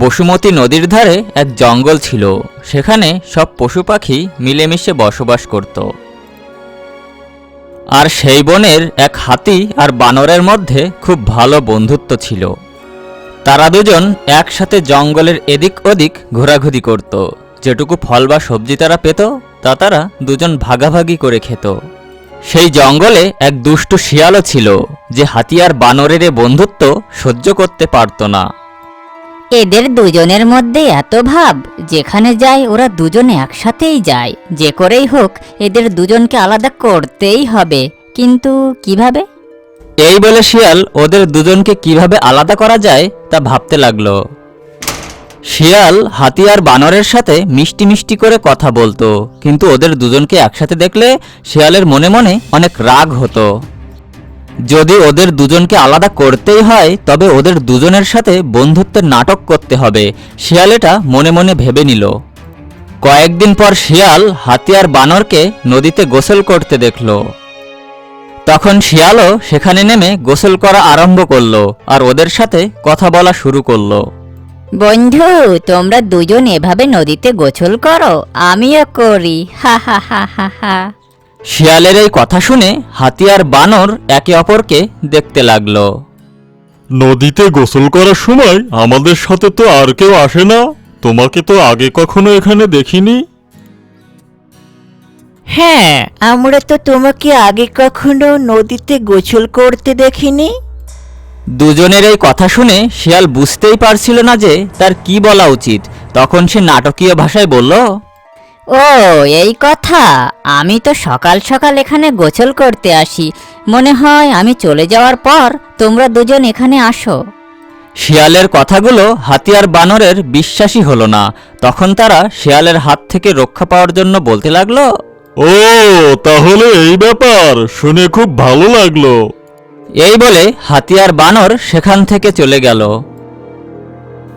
বসুমতী নদীর ধারে এক জঙ্গল ছিল। সেখানে সব পশু পাখি মিলেমিশে বসবাস করত। আর সেই বনের এক হাতি আর বানরের মধ্যে খুব ভালো বন্ধুত্ব ছিল। তারা দুজন একসাথে জঙ্গলের এদিক ওদিক ঘোরাঘুরি করত। যেটুকু ফল বা সবজি তারা পেত, তা তারা দুজন ভাগাভাগি করে খেত। সেই জঙ্গলে এক দুষ্টু শিয়ালও ছিল, যে হাতি আর বানরের বন্ধুত্ব সহ্য করতে পারত না। এদের দুজনের মধ্যে এত ভাব, যেখানে যায় ওরা দুজনে একসাথেই যায়। যে করেই হোক, এদের দুজনকে আলাদা করতেই হবে। কিন্তু কীভাবে? এই বলে শিয়াল ওদের দুজনকে কীভাবে আলাদা করা যায় তা ভাবতে লাগল। শিয়াল, হাতি আর বানরের সাথে মিষ্টি মিষ্টি করে কথা বলতো, কিন্তু ওদের দুজনকে একসাথে দেখলে শিয়ালের মনে মনে অনেক রাগ হতো। যদি ওদের দুজনকে আলাদা করতেই হয়, তবে ওদের দুজনের সাথে বন্ধুত্বের নাটক করতে হবে, শিয়াল এটা মনে মনে ভেবে নিল। কয়েকদিন পর শিয়াল হাতি আর বানরকে নদীতে গোসল করতে দেখল। তখন শিয়ালও সেখানে নেমে গোসল করা আরম্ভ করল আর ওদের সাথে কথা বলা শুরু করল। বন্ধু, তোমরা দুজন এভাবে নদীতে গোসল করো, আমিও করি, হা হা হা হা হা। শিয়ালের এই কথা শুনে হাতি আর বানর একে অপরকে দেখতে লাগল। নদীতে গোসল করার সময় আমাদের সাথে তো আর কেউ আসে না। তোমাকে তো আগে কখনো এখানে দেখিনি? হ্যাঁ আমরা তো তোমাকে আগে কখনো নদীতে গোসল করতে দেখিনি। দুজনের এই কথা শুনে শিয়াল বুঝতেই পারছিল না যে তার কি বলা উচিত। তখন সে নাটকীয় ভাষায় বলল ও এই কথা। আমি তো সকাল সকাল এখানে গোসল করতে আসি। মনে হয় আমি চলে যাওয়ার পর তোমরা দুজন এখানে আসো। শিয়ালের কথাগুলো হাতিয়ার বানরের বিশ্বাসই হলো না। তখন তারা শিয়ালের হাত থেকে রক্ষা পাওয়ার জন্য বলতে লাগল ও তাহলে এই ব্যাপার শুনে খুব ভালো লাগল। এই বলে হাতিয়ার বানর সেখান থেকে চলে গেল।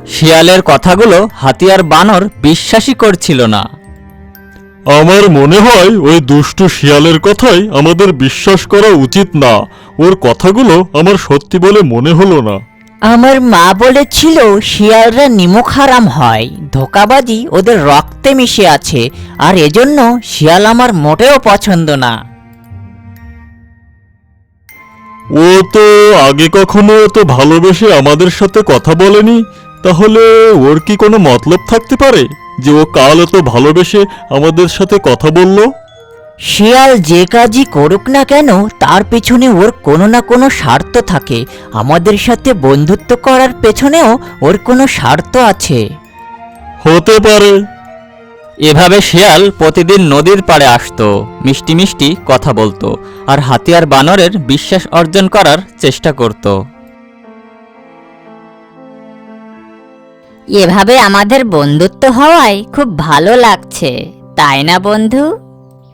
শিয়ালের কথাগুলো হাতিয়ার বানর বিশ্বাসই করছিল না। আমার মনে হয় ওই দুষ্টু শিয়ালের কথাই আমাদের বিশ্বাস করা উচিত না। ওর কথাগুলো আমার সত্যি বলে মনে হলো না। আমার মা বলেছিল শিয়ালরা নিমুখ হারাম হয় ধোকাবাজি ওদের রক্তে মিশে আছে আর এজন্য শিয়াল আমার মোটেও পছন্দ না। ও তো আগে কখনো তো ভালোবেসে আমাদের সাথে কথা বলেনি তাহলে ওর কি কোনো মতলব থাকতে পারে? যে ও কাল এত ভালোবেসে আমাদের সাথে কথা বলল? শিয়াল যে কাজই করুক না কেন তার পেছনে ওর কোনো না কোনো স্বার্থ থাকে। আমাদের সাথে বন্ধুত্ব করার পেছনেও ওর কোনো স্বার্থ আছে। হতে পারে। এভাবে শিয়াল প্রতিদিন নদীর পাড়ে আসতো মিষ্টি মিষ্টি কথা বলতো আর হাতিয়ার বানরের বিশ্বাস অর্জন করার চেষ্টা করত। এভাবে আমাদের বন্ধুত্ব হওয়ায় খুব ভালো লাগছে তাই না বন্ধু?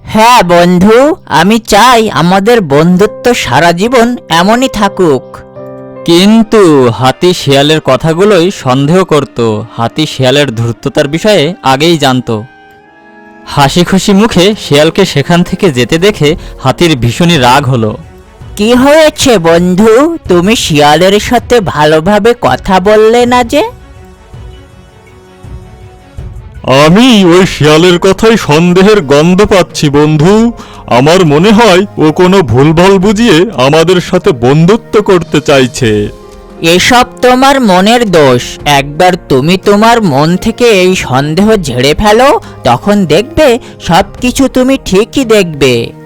হ্যাঁ বন্ধু আমি চাই আমাদের বন্ধুত্ব সারা জীবন এমনই থাকুক। কিন্তু হাতি শিয়ালের কথাগুলোই সন্দেহ করত। হাতি শিয়ালের ধূর্ততার বিষয়ে আগেই জানত। হাসি খুশি মুখে শিয়ালকে সেখান থেকে যেতে দেখে হাতির ভীষণই রাগ হলো। কি হয়েছে বন্ধু? তুমি শিয়ালের সাথে ভালোভাবে কথা বললে না যে? আমি ওই শিয়ালের কথাই সন্দেহের গন্ধ পাচ্ছি, বন্ধু। আমার মনে হয় ও কোনো ভুলভাল বুঝিয়ে আমাদের সাথে বন্ধুত্ব করতে চাইছে। এসব তোমার মনের দোষ। একবার তুমি তোমার মন থেকে এই সন্দেহ ঝেড়ে ফেলো, তখন দেখবে সব কিছু তুমি ঠিকই দেখবে।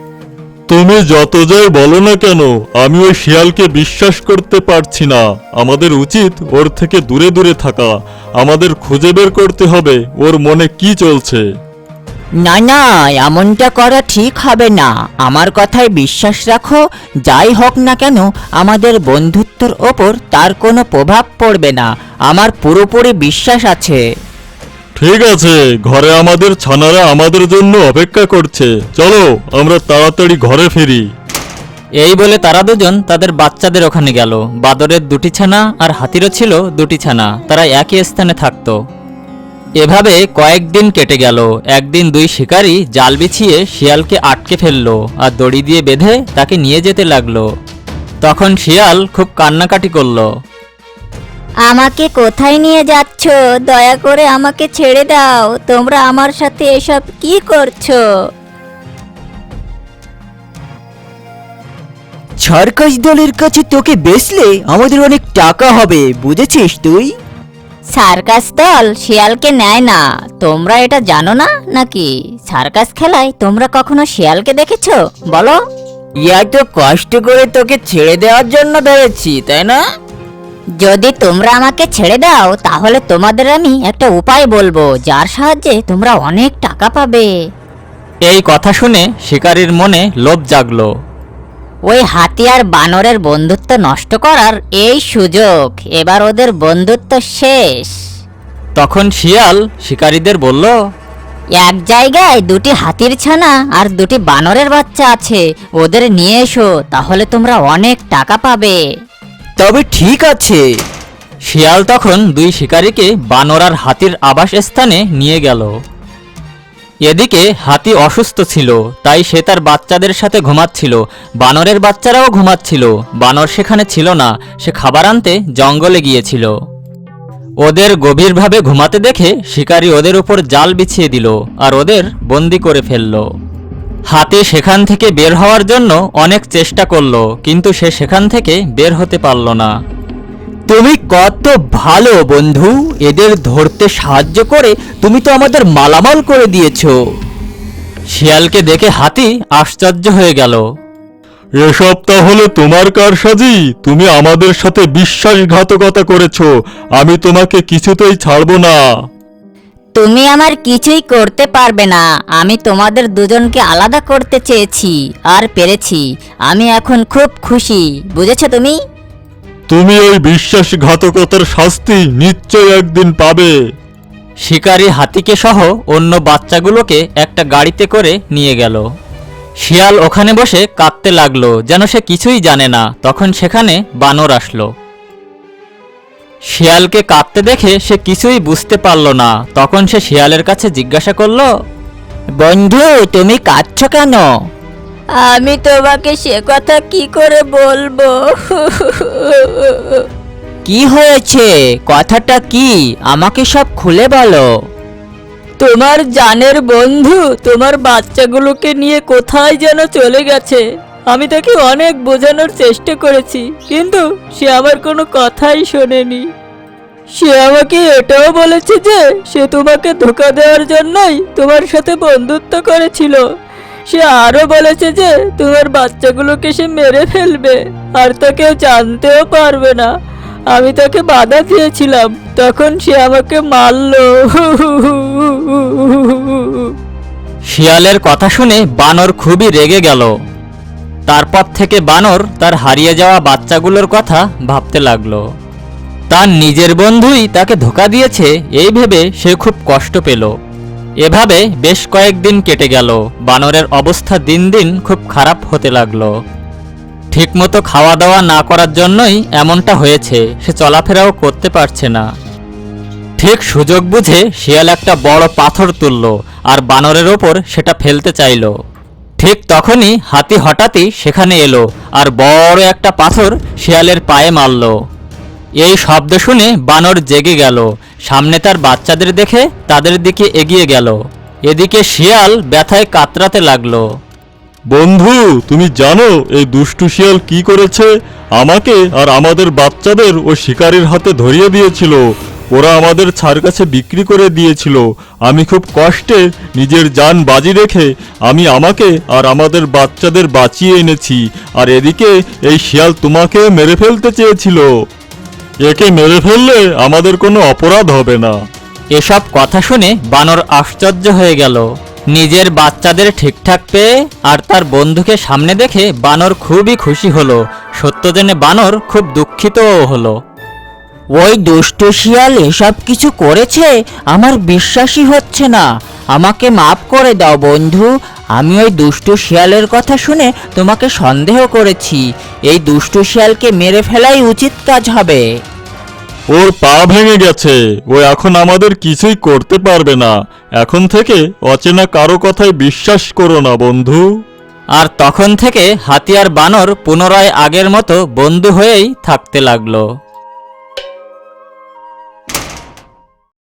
তুমি যত যাই বলো না কেন, আমি ওই শিয়ালকে বিশ্বাস করতে পারছি না। আমাদের উচিত ওর থেকে দূরে দূরে থাকা। আমাদের খুঁজে বের করতে হবে, ওর মনে কি চলছে। না না, এমনটা করা ঠিক হবে না। আমার কথায় বিশ্বাস রাখো, যাই হোক না কেন, আমাদের বন্ধুত্বর ওপর তার কোনো প্রভাব পড়বে না। আমার পুরোপুরি বিশ্বাস আছে। ঠিক আছে, ঘরে আমাদের ছানারা আমাদের জন্য অপেক্ষা করছে। চলো, আমরা তাড়াতাড়ি ঘরে ফিরি। এই বলে তারা দুজন তাদের বাচ্চাদের ওখানে গেল। বাদরের দুটি ছানা আর হাতিরও ছিল দুটি ছানা। তারা একই স্থানে থাকতো। এভাবে কয়েকদিন কেটে গেল। একদিন দুই শিকারী জাল বিছিয়ে শিয়ালকে আটকে ফেলল আর দড়ি দিয়ে বেঁধে তাকে নিয়ে যেতে লাগল। তখন শিয়াল খুব কান্নাকাটি করল। আমাকে কোথায় নিয়ে যাচ্ছ? দয়া করে আমাকে ছেড়ে দাও। তোমরা আমার সাথে এসব কি করছ? সার্কাস দলের কাছে তোকে বেচলে আমাদের অনেক টাকা হবে বুঝেছিস তুই? সার্কাস দল শিয়ালকে নেয় না। তোমরা এটা জানো না নাকি? সার্কাস খেলায় তোমরা কখনো শিয়ালকে দেখেছ? বলো। এত কষ্ট করে তোকে ছেড়ে দেওয়ার জন্য বেড়েছি তাই না? যদি তোমরা আমাকে ছেড়ে দাও তাহলে তোমাদের আমি একটা উপায় বলব যার সাহায্যে তোমরা অনেক টাকা পাবে। এই কথা শুনে শিকারীর মনে লোভ জাগলো। ওই হাতি আর বানরের বন্ধুত্ব নষ্ট করার এই সুযোগ এবার ওদের বন্ধুত্ব শেষ। তখন শিয়াল শিকারীদের বলল এক জায়গায় দুটি হাতির ছানা আর দুটি বানরের বাচ্চা আছে ওদের নিয়ে এসো তাহলে তোমরা অনেক টাকা পাবে। তবে ঠিক আছে। শিয়াল তখন দুই শিকারীকে বানর আর হাতির আবাস স্থানে নিয়ে গেল। এদিকে হাতি অসুস্থ ছিল, তাই সে তার বাচ্চাদের সাথে ঘুমাচ্ছিল। বানরের বাচ্চারাও ঘুমাচ্ছিল, বানর সেখানে ছিল না, সে খাবার আনতে জঙ্গলে গিয়েছিল। ওদের গভীরভাবে ঘুমাতে দেখে শিকারী ওদের উপর জাল বিছিয়ে দিল আর ওদের বন্দি করে ফেলল। হাতি সেখান থেকে বের হওয়ার জন্য অনেক চেষ্টা করল, কিন্তু সে সেখান থেকে বের হতে পারল না। তুমি কত ভালো বন্ধু, এদের ধরতে সাহায্য করে তুমি তো আমাদের মালামাল করে দিয়েছ। শিয়ালকে দেখে হাতি আশ্চর্য হয়ে গেল। এসব তাহলে তোমার কারসাজি, তুমি আমাদের সাথে বিশ্বাসঘাতকতা করেছ, আমি তোমাকে কিছুতেই ছাড়বো না। তুমি আমার কিছুই করতে পারবে না। আমি তোমাদের দুজনকে আলাদা করতে চেয়েছি আর পেরেছি। আমি এখন খুব খুশি। বুঝেছ তুমি? তুমি ওই বিশ্বাসঘাতকতার শাস্তি নিশ্চয় একদিন পাবে। শিকারী হাতিকে সহ অন্য বাচ্চাগুলোকে একটা গাড়িতে করে নিয়ে গেল। শিয়াল ওখানে বসে কাঁদতে লাগল যেন সে কিছুই জানে না। তখন সেখানে বানর আসলো। শিয়ালকে কাঁদতে দেখে সে কিছুই বুঝতে পারল না। তখন সে শিয়ালের কাছে জিজ্ঞাসা করল বন্ধু তুমি কাঁদছ কেন? আমি তোমাকে সে কথা কি করে বলব? কি হয়েছে? কথাটা কি? আমাকে সব খুলে বলো। তোমার জানের বন্ধু তোমার বাচ্চাগুলোকে নিয়ে কোথায় যেন চলে গেছে? আমি তাকে অনেক বোঝানোর চেষ্টা করেছি, কিন্তু সে আমার কোনো কথাই শোনেনি। সে আমাকে এটাও বলেছে যে, সে তোমাকে ধোকা দেওয়ার জন্যই তোমার সাথে বন্ধুত্ব করেছিল। সে আরও বলেছে যে, তোমার বাচ্চাগুলোকে সে মেরে ফেলবে, আর তা কেউ জানতেও পারবে না। আমি তাকে বাধা দিয়েছিলাম, তখন সে আমাকে মারলো। শিয়ালের কথা শুনে বানর খুবই রেগে গেল। তারপর থেকে বানর তার হারিয়ে যাওয়া বাচ্চাগুলোর কথা ভাবতে লাগল। তার নিজের বন্ধুই তাকে ধোকা দিয়েছে, এই ভেবে সে খুব কষ্ট পেল। এভাবে বেশ কয়েকদিন কেটে গেল। বানরের অবস্থা দিন দিন খুব খারাপ হতে লাগল। ঠিকমতো খাওয়া দাওয়া না করার জন্যই এমনটা হয়েছে, সে চলাফেরাও করতে পারছে না। ঠিক সুযোগ বুঝে শিয়াল একটা বড় পাথর তুলল আর বানরের ওপর সেটা ফেলতে চাইল। ঠিক তখনই হাতি হঠাৎই সেখানে এলো আর বড় একটা পাথর শেয়ালের পায়ে মারল। এই শব্দ শুনে বানর জেগে গেল। সামনে তার বাচ্চাদের দেখে তাদের দিকে এগিয়ে গেল। এদিকে শিয়াল ব্যথায় কাতরাতে লাগল। বন্ধু, তুমি জানো এই দুষ্টু শিয়াল কি করেছে? আমাকে আর আমাদের বাচ্চাদের ও শিকারীর হাতে ধরিয়ে দিয়েছিল। ওরা আমাদের ছাড় কাছে বিক্রি করে দিয়েছিল। আমি খুব কষ্টে নিজের যান বাজি রেখে আমি আমাকে আর আমাদের বাচ্চাদের বাঁচিয়ে এনেছি। আর এদিকে এই শিয়াল তোমাকে মেরে ফেলতে চেয়েছিল। একে মেরে ফেললে আমাদের কোনো অপরাধ হবে না। এসব কথা শুনে বানর আশ্চর্য হয়ে গেল। নিজের বাচ্চাদের ঠিকঠাক পেয়ে আর তার বন্ধুকে সামনে দেখে বানর খুবই খুশি হলো। সত্য জেনে বানর খুব দুঃখিতও হলো। ওই দুষ্ট শিয়াল এসব কিছু করেছে? আমার বিশ্বাসই হচ্ছে না। আমাকে মাফ করে দাও বন্ধু। আমি ওই দুষ্ট শিয়ালের কথা শুনে তোমাকে সন্দেহ করেছি। এই দুষ্ট শিয়ালকে মেরে ফেলাই উচিত কাজ হবে। ওর পা ভেঙে গেছে। ও এখন আমাদের কিছুই করতে পারবে না। এখন থেকে অচেনা কারও কথায় বিশ্বাস করো না বন্ধু। আর তখন থেকে হাতিয়ার বানর পুনরায় আগের মতো বন্ধু হয়েই থাকতে লাগল।